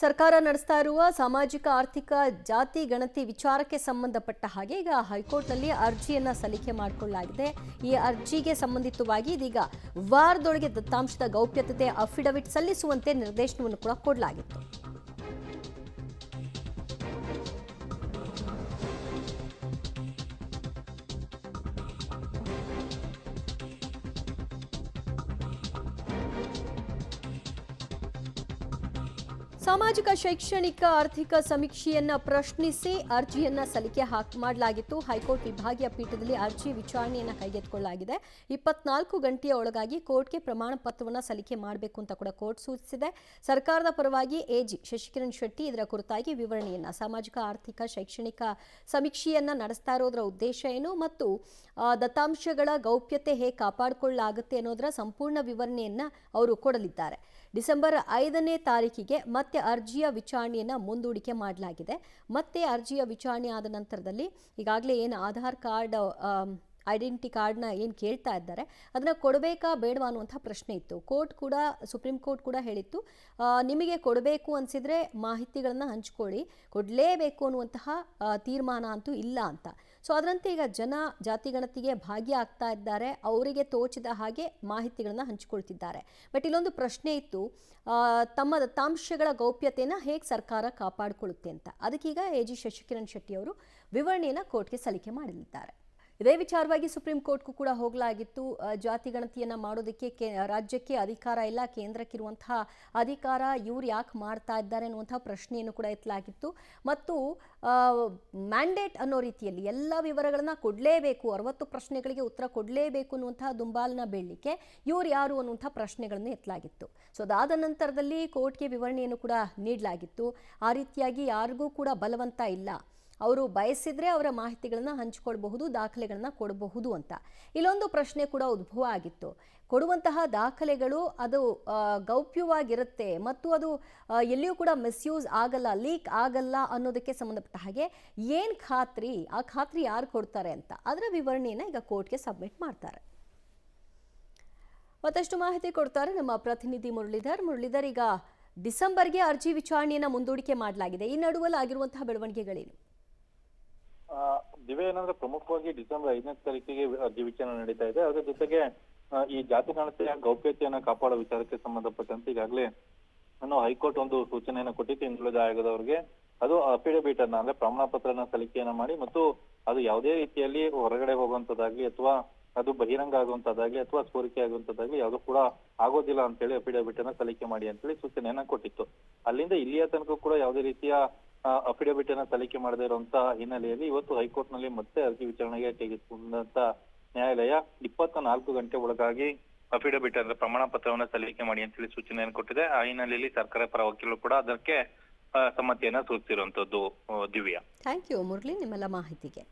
ಸರ್ಕಾರ ನಡೆಸ್ತಾ ಇರುವ ಸಾಮಾಜಿಕ, ಆರ್ಥಿಕ, ಜಾತಿ, ಗಣತಿ ವಿಚಾರಕ್ಕೆ ಸಂಬಂಧಪಟ್ಟ ಹಾಗೆ ಈಗ ಹೈಕೋರ್ಟ್ನಲ್ಲಿ ಅರ್ಜಿಯನ್ನು ಸಲ್ಲಿಕೆ ಮಾಡಿಕೊಳ್ಳಲಾಗಿದೆ. ಈ ಅರ್ಜಿಗೆ ಸಂಬಂಧಿತವಾಗಿ ಇದೀಗ ವಾರದೊಳಗೆ ದತ್ತಾಂಶದ ಗೌಪ್ಯತೆ ಅಫಿಡವಿಟ್ ಸಲ್ಲಿಸುವಂತೆ ನಿರ್ದೇಶನವನ್ನು ಕೂಡ ಕೊಡಲಾಗಿತ್ತು. ಸಾಮಾಜಿಕ, ಶೈಕ್ಷಣಿಕ, ಆರ್ಥಿಕ ಸಮೀಕ್ಷೆಯನ್ನ ಪ್ರಶ್ನಿಸಿ ಅರ್ಜಿಯನ್ನ ಸಲ್ಲಿಕೆ ಹಾಕ್ ಮಾಡಲಾಗಿತ್ತು. ಹೈಕೋರ್ಟ್ ವಿಭಾಗೀಯ ಪೀಠದಲ್ಲಿ ಅರ್ಜಿ ವಿಚಾರಣೆಯನ್ನ ಕೈಗೆತ್ತಿಕೊಳ್ಳಲಾಗಿದೆ. ಇಪ್ಪತ್ನಾಲ್ಕು ಗಂಟೆಯ ಒಳಗಾಗಿ ಕೋರ್ಟ್ಗೆ ಪ್ರಮಾಣ ಪತ್ರವನ್ನ ಸಲ್ಲಿಕೆ ಮಾಡಬೇಕು ಅಂತ ಕೂಡ ಕೋರ್ಟ್ ಸೂಚಿಸಿದೆ. ಸರ್ಕಾರದ ಪರವಾಗಿ ಎಜಿ ಶಶಿಕಿರಣ್ ಶೆಟ್ಟಿ ಇದರ ಕುರಿತಾಗಿ ವಿವರಣೆಯನ್ನ, ಸಾಮಾಜಿಕ, ಆರ್ಥಿಕ, ಶೈಕ್ಷಣಿಕ ಸಮೀಕ್ಷೆಯನ್ನ ನಡೆಸ್ತಾ ಇರೋದರ ಉದ್ದೇಶ ಏನು ಮತ್ತು ದತ್ತಾಂಶಗಳ ಗೌಪ್ಯತೆ ಹೇಗೆ ಕಾಪಾಡಿಕೊಳ್ಳಲಾಗುತ್ತೆ ಅನ್ನೋದರ ಸಂಪೂರ್ಣ ವಿವರಣೆಯನ್ನ ಅವರು ಕೊಡಲಿದ್ದಾರೆ. ಡಿಸೆಂಬರ್ ಐದನೇ ತಾರೀಕಿಗೆ ಮತ್ತೆ ಅರ್ಜಿಯ ವಿಚಾರಣೆಯನ್ನ ಮುಂದೂಡಿಕೆ ಮಾಡಲಾಗಿದೆ. ಮತ್ತೆ ಅರ್ಜಿಯ ವಿಚಾರಣೆ ಆದ ನಂತರದಲ್ಲಿ ಈಗಾಗಲೇ ಏನು ಆಧಾರ್ ಕಾರ್ಡ್ ಐಡೆಂಟಿ ಕಾರ್ಡ್ನ ಏನು ಕೇಳ್ತಾ ಇದ್ದಾರೆ, ಅದನ್ನು ಕೊಡಬೇಕಾ ಬೇಡವಾ ಅನ್ನುವಂಥ ಪ್ರಶ್ನೆ ಇತ್ತು. ಕೋರ್ಟ್ ಕೂಡ, ಸುಪ್ರೀಂ ಕೋರ್ಟ್ ಕೂಡ ಹೇಳಿತ್ತು ನಿಮಗೆ ಕೊಡಬೇಕು ಅನಿಸಿದರೆ ಮಾಹಿತಿಗಳನ್ನು ಹಂಚ್ಕೊಳ್ಳಿ, ಕೊಡಲೇಬೇಕು ಅನ್ನುವಂತಹ ತೀರ್ಮಾನ ಅಂತೂ ಇಲ್ಲ ಅಂತ. ಸೊ, ಅದರಂತೆ ಈಗ ಜನ ಜಾತಿಗಣತಿಗೆ ಭಾಗಿಯಾಗ್ತಾ ಇದ್ದಾರೆ, ಅವರಿಗೆ ತೋಚಿದ ಹಾಗೆ ಮಾಹಿತಿಗಳನ್ನು ಹಂಚಿಕೊಳ್ತಿದ್ದಾರೆ. ಬಟ್ ಇಲ್ಲೊಂದು ಪ್ರಶ್ನೆ ಇತ್ತು ತಮ್ಮ ದತ್ತಾಂಶಗಳ ಗೌಪ್ಯತೆಯನ್ನು ಹೇಗೆ ಸರ್ಕಾರ ಕಾಪಾಡಿಕೊಳ್ಳುತ್ತೆ ಅಂತ. ಅದಕ್ಕೀಗ ಎ ಜಿ ಶಶಿಕಿರಣ್ ಶೆಟ್ಟಿ ಅವರು ವಿವರಣೆಯನ್ನು ಕೋರ್ಟ್ಗೆ ಸಲ್ಲಿಕೆ ಮಾಡಲಿದ್ದಾರೆ ಇದೇ ವಿಚಾರವಾಗಿ ಸುಪ್ರೀಂ ಕೋರ್ಟ್ಗೂ ಕೂಡ ಹೋಗಲಾಗಿತ್ತು. ಜಾತಿ ಗಣತಿಯನ್ನ ಮಾಡೋದಕ್ಕೆ ಕೇ, ರಾಜ್ಯಕ್ಕೆ ಅಧಿಕಾರ ಇಲ್ಲ, ಕೇಂದ್ರಕ್ಕಿರುವಂತಹ ಅಧಿಕಾರ ಇವ್ರು ಯಾಕೆ ಮಾಡ್ತಾ ಇದ್ದಾರೆ ಅನ್ನುವಂತಹ ಪ್ರಶ್ನೆಯನ್ನು ಕೂಡ ಎತ್ತಲಾಗಿತ್ತು. ಮತ್ತು ಮ್ಯಾಂಡೇಟ್ ಅನ್ನೋ ರೀತಿಯಲ್ಲಿ ಎಲ್ಲ ವಿವರಗಳನ್ನ ಕೊಡಲೇಬೇಕು, ಅರವತ್ತು ಪ್ರಶ್ನೆಗಳಿಗೆ ಉತ್ತರ ಕೊಡಲೇಬೇಕು ಅನ್ನುವಂತಹ ದುಂಬಾಲನ ಬೀಳಲಿಕ್ಕೆ ಇವ್ರು ಯಾರು ಅನ್ನುವಂಥ ಪ್ರಶ್ನೆಗಳನ್ನು ಎತ್ತಲಾಗಿತ್ತು. ಸೊ ಅದಾದ ನಂತರದಲ್ಲಿ ಕೋರ್ಟ್ಗೆ ವಿವರಣೆಯನ್ನು ಕೂಡ ನೀಡಲಾಗಿತ್ತು. ಆ ರೀತಿಯಾಗಿ ಯಾರಿಗೂ ಕೂಡ ಬಲವಂತ ಇಲ್ಲ. ಅವರು ಬಯಸಿದ್ರೆ ಅವರ ಮಾಹಿತಿಗಳನ್ನು ಹಂಚಿಕೊಳ್ಬಹುದು, ದಾಖಲೆಗಳನ್ನು ಕೊಡಬಹುದು ಅಂತ. ಇಲ್ಲೊಂದು ಪ್ರಶ್ನೆ ಕೂಡ ಉದ್ಭವ ಆಗಿತ್ತು. ಕೊಡುವಂತಹ ದಾಖಲೆಗಳು ಅದು ಗೌಪ್ಯವಾಗಿರುತ್ತೆ ಮತ್ತು ಅದು ಎಲ್ಲಿಯೂ ಕೂಡ ಮಿಸ್ಯೂಸ್ ಆಗಲ್ಲ, ಲೀಕ್ ಆಗಲ್ಲ ಅನ್ನೋದಕ್ಕೆ ಸಂಬಂಧಪಟ್ಟ ಹಾಗೆ ಏನು ಖಾತ್ರಿ, ಆ ಖಾತ್ರಿ ಯಾರು ಕೊಡ್ತಾರೆ ಅಂತ ಅದರ ವಿವರಣೆಯನ್ನು ಈಗ ಕೋರ್ಟ್ಗೆ ಸಬ್ಮಿಟ್ ಮಾಡ್ತಾರೆ. ಮತ್ತಷ್ಟು ಮಾಹಿತಿ ಕೊಡ್ತಾರೆ ನಮ್ಮ ಪ್ರತಿನಿಧಿ ಮುರಳೀಧರ್. ಮುರಳೀಧರ್, ಈಗ ಡಿಸೆಂಬರ್ಗೆ ಅರ್ಜಿ ವಿಚಾರಣೆಯನ್ನ ಮುಂದೂಡಿಕೆ ಮಾಡಲಾಗಿದೆ. ಈ ನಡುವಲ್ಲಿ ಆಗಿರುವಂತಹ ಬೆಳವಣಿಗೆಗಳೇನು? ದಿವ್ಯ ಏನಂದ್ರೆ ಪ್ರಮುಖವಾಗಿ ಡಿಸೆಂಬರ್ ಐದನೇ ತಾರೀಕಿಗೆ ಅರ್ಜಿ ವಿಚಾರಣೆ ನಡೀತಾ ಇದೆ. ಅದರ ಜೊತೆಗೆ ಈ ಜಾತಿ ಗಣತಿಯ ಗೌಪ್ಯತೆಯನ್ನ ಕಾಪಾಡೋ ವಿಚಾರಕ್ಕೆ ಸಂಬಂಧಪಟ್ಟಂತೆ ಈಗಾಗಲೇ ನಾನು ಹೈಕೋರ್ಟ್ ಒಂದು ಸೂಚನೆಯನ್ನ ಕೊಟ್ಟಿತ್ತು ಹಿಂದುಳಿದ ಆಯೋಗದವರಿಗೆ. ಅದು ಅಫಿಡವಿಟ್ ಅನ್ನ ಅಂದ್ರೆ ಪ್ರಮಾಣ ಪತ್ರನ ಸಲ್ಲಿಕೆಯನ್ನ ಮಾಡಿ ಮತ್ತು ಅದು ಯಾವುದೇ ರೀತಿಯಲ್ಲಿ ಹೊರಗಡೆ ಹೋಗುವಂತದ್ದಾಗ್ಲಿ ಅಥವಾ ಅದು ಬಹಿರಂಗ ಆಗುವಂತದ್ದಾಗ್ಲಿ ಅಥವಾ ಸೋರಿಕೆ ಆಗುವಂತದ್ದಾಗ್ಲಿ ಯಾವುದು ಕೂಡ ಆಗೋದಿಲ್ಲ ಅಂತೇಳಿ ಅಫಿಡವಿಟ್ ಅನ್ನ ಸಲ್ಲಿಕೆ ಮಾಡಿ ಅಂತೇಳಿ ಸೂಚನೆಯನ್ನ ಕೊಟ್ಟಿತ್ತು. ಅಲ್ಲಿಂದ ಇಲ್ಲಿಯ ತನಕ ಕೂಡ ಯಾವುದೇ ರೀತಿಯ ಅಫಿಡವಿಟ್ ಅನ್ನ ಸಲ್ಲಿಕೆ ಮಾಡದೇ ಇರುವಂತಹ ಹಿನ್ನೆಲೆಯಲ್ಲಿ ಇವತ್ತು ಹೈಕೋರ್ಟ್ನಲ್ಲಿ ಮತ್ತೆ ಅರ್ಜಿ ವಿಚಾರಣೆಗೆ ತೆಗೆದುಕೊಂಡಂತ ನ್ಯಾಯಾಲಯ ಇಪ್ಪತ್ತ ನಾಲ್ಕು ಗಂಟೆ ಒಳಗಾಗಿ ಅಫಿಡವಿಟ್ ಅಂದ್ರೆ ಪ್ರಮಾಣ ಪತ್ರವನ್ನ ಸಲ್ಲಿಕೆ ಮಾಡಿ ಅಂತೇಳಿ ಸೂಚನೆಯನ್ನು ಕೊಟ್ಟಿದೆ. ಆ ಹಿನ್ನೆಲೆಯಲ್ಲಿ ಸರ್ಕಾರ ಪರ ವಕೀಲರು ಕೂಡ ಅದಕ್ಕೆ ಸಮ್ಮತಿಯನ್ನ ಸೂಚಿಸಿರುವಂತದ್ದು ದಿವ್ಯಾ. ಥ್ಯಾಂಕ್ ಯು ಮುರಳಿ, ನಿಮ್ಮೆಲ್ಲ ಮಾಹಿತಿಗೆ.